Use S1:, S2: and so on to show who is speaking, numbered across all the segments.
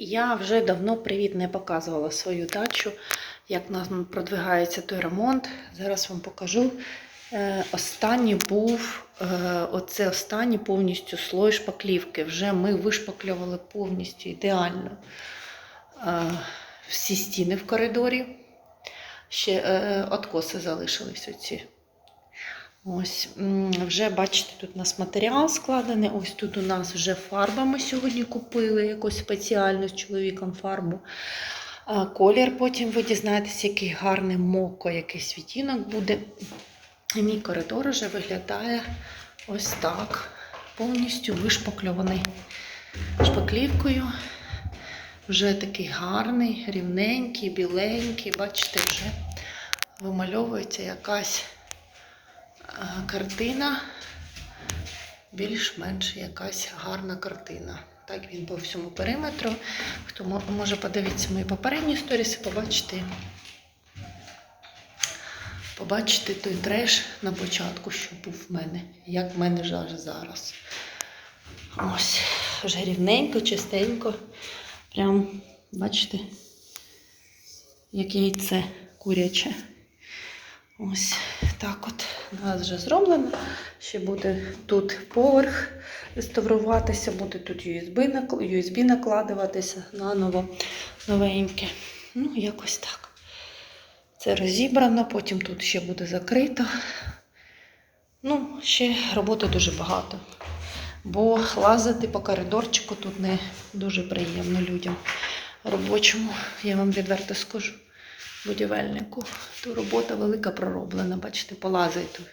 S1: я вже давно привіт не показувала свою дачу, як нас продвигається той ремонт. Зараз вам покажу. Е, Останній був, е, оце останній повністю слой шпаклівки. Вже ми вишпаклювали повністю ідеально е, всі стіни в коридорі. Ще откоси залишились оці. Ось, вже бачите, тут у нас матеріал складений. Ось тут у нас вже фарба ми сьогодні купили, якусь спеціальну з чоловіком фарбу. А колір потім ви дізнаєтесь, який гарний моко, якийсь відтінок буде. І мій коридор вже виглядає ось так. Повністю вишпакльований шпаклівкою. Вже такий гарний, рівненький, біленький. Бачите, вже вимальовується якась картина, більш-менш якась гарна картина. Так він по всьому периметру. Хто може подивитися мої попередні сторіси, побачити, побачити той треш на початку, що був в мене, як в мене вже зараз. Ось, вже рівненько, чистенько. Прям, бачите, як яйце куряче. Ось так от у нас вже зроблено. Ще буде тут поверх реставруватися, буде тут USB, USB накладуватися наново новеньке. Ну, якось так. Це розібрано, потім тут ще буде закрито. Ну, ще роботи дуже багато. Бо лазити по коридорчику тут не дуже приємно людям робочому, я вам відверто скажу будівельнику, то робота велика пророблена, бачите, полазить тут.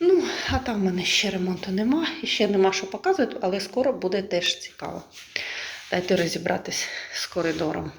S1: Ну, а там в мене ще ремонту нема, і ще нема що показувати, але скоро буде теж цікаво. Дайте розібратись з коридором.